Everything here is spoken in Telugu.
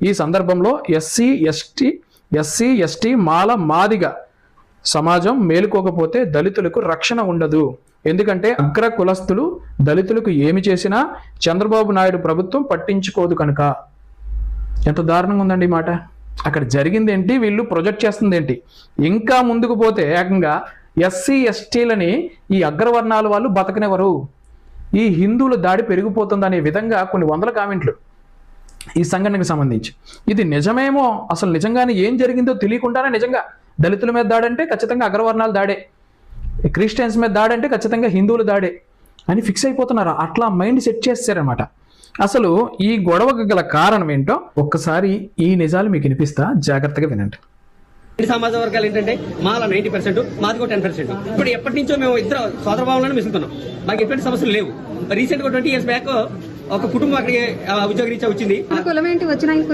ఈ సందర్భంలో SC ST SC ST Mala Madiga సమాజం మేలుకోకపోతే దళితులకు రక్షణ ఉండదు. ఎందుకంటే అగ్ర కులస్తులు దళితులకు ఏమి చేసినా చంద్రబాబు నాయుడు ప్రభుత్వం పట్టించుకోదు కనుక. ఎంత దారుణంగా ఉందండి మాట. అక్కడ జరిగింది ఏంటి వీళ్ళు ప్రొజెక్ట్ చేస్తుంది ఏంటి ఇంకా ముందుకు పోతే ఏకంగా ఎస్సీ ఎస్టీలని ఈ అగ్రవర్ణాల వాళ్ళు బతకనివ్వరు. ఈ హిందువుల దాడి పెరిగిపోతుంది అనే విధంగా కొన్ని వందల కామెంట్లు ఈ సంఘటనకు సంబంధించి. ఇది నిజమేమో? అసలు నిజంగానే ఏం జరిగిందో తెలియకుండానే నిజంగా దళితుల మీద దాడంటే ఖచ్చితంగా అగ్రవర్ణాలు దాడే. క్రిస్టియన్స్ మీద దాడంటే ఖచ్చితంగా హిందువులు దాడే అని ఫిక్స్ అయిపోతున్నారు. అట్లా మైండ్ సెట్ చేస్తారనమాట అసలు ఈ గొడవకు గల కారణం ఏంటో ఒక్కసారి ఈ నిజాలు మీకు వినిపిస్తా. జాగ్రత్తగా వినండి. సమాజ వర్గాలు ఏంటంటే మాల నైన్టీ పర్సెంట్ మాదిగో టెన్ పర్సెంట్. ఇప్పుడు ఎప్పటి నుంచో మేము ఇద్దరు సోదర భావంలోనే మిసులుతున్నాం మాకు ఎటువంటి సమస్యలు లేవు. రీసెంట్గా ట్వంటీ ఇయర్స్ బ్యాక్ ఒక కుటుంబం అక్కడికి ఉద్యోగ రీత్యా వచ్చింది. కులం ఏంటి? వచ్చిన